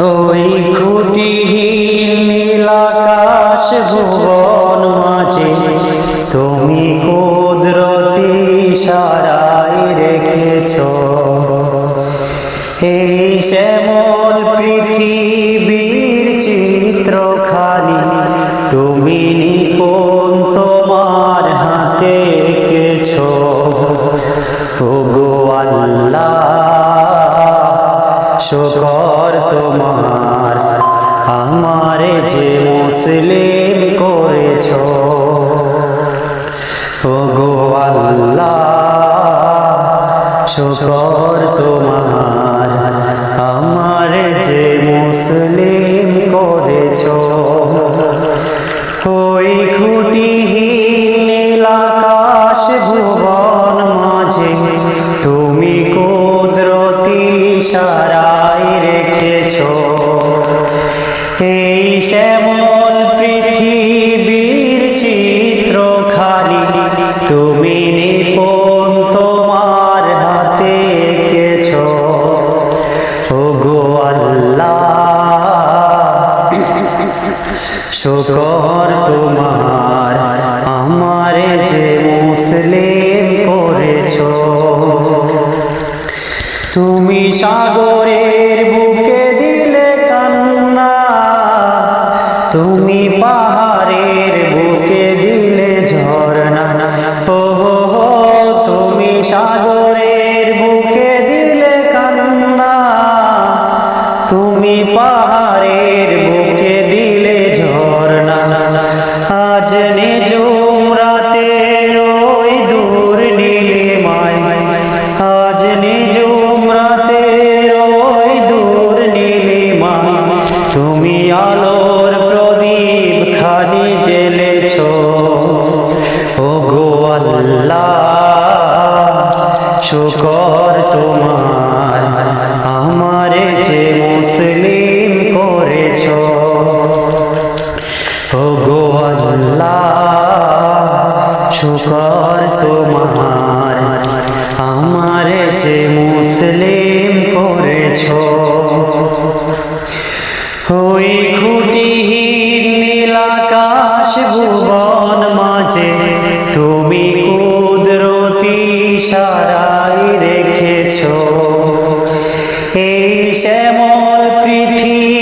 ওই খুঁটিহীন আকাশ ভুবন মাঝে। তুমি কুদরতি সারাই রেখেছ। এই শ্যামল শুকর তোমার। আমারে যে মুসলিম করেছ। ওগো আল্লাহ তোমার। আমারে যে মুসলিম করেছ। ওই খুঁটিহীন আকাশ ভুবন মাঝে তুমি কুদরতি রেখেছ এই শ্যামল পৃথিবীর চিত্র খালি। তুমি নিপুণ তোমার হাতে এঁকেছ। ওগো আল্লাহ, শুকর তোমার, আমারে যে মুসলিম করেছ। তুমি সাগরের বুকে পাহাড়ের বুকে দিলে ঝর্ণা। আজ নিজুম রাতে ওই দূর আজ নিজুম রাতে ওই দূর তুমি আলোর প্রদীপ খালি জেলেছ ও গো শুকর তোমার। আমারে যে মুসলিম শুকর তোমার। আমার যে মুসলিম করেছ, ওই খুঁটিহীন নীল আকাশ ভুবন মাঝে তুমি কুদরতি সারাই রেখেছ। এই শ্যামল পৃথিবীর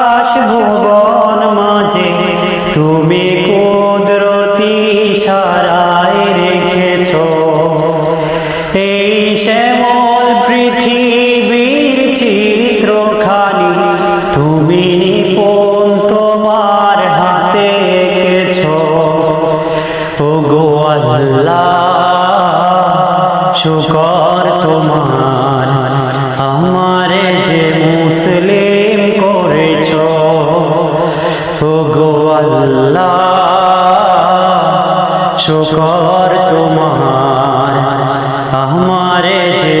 আকাশ ভুবন মাঝে। তুমি কুদরতি সারাই রেখেছ। এই শ্যামল পৃথিবীর চিত্র খালি তুমি নিপুণ তোমার হাতে এঁকেছ ও গো শুকর আমারে যে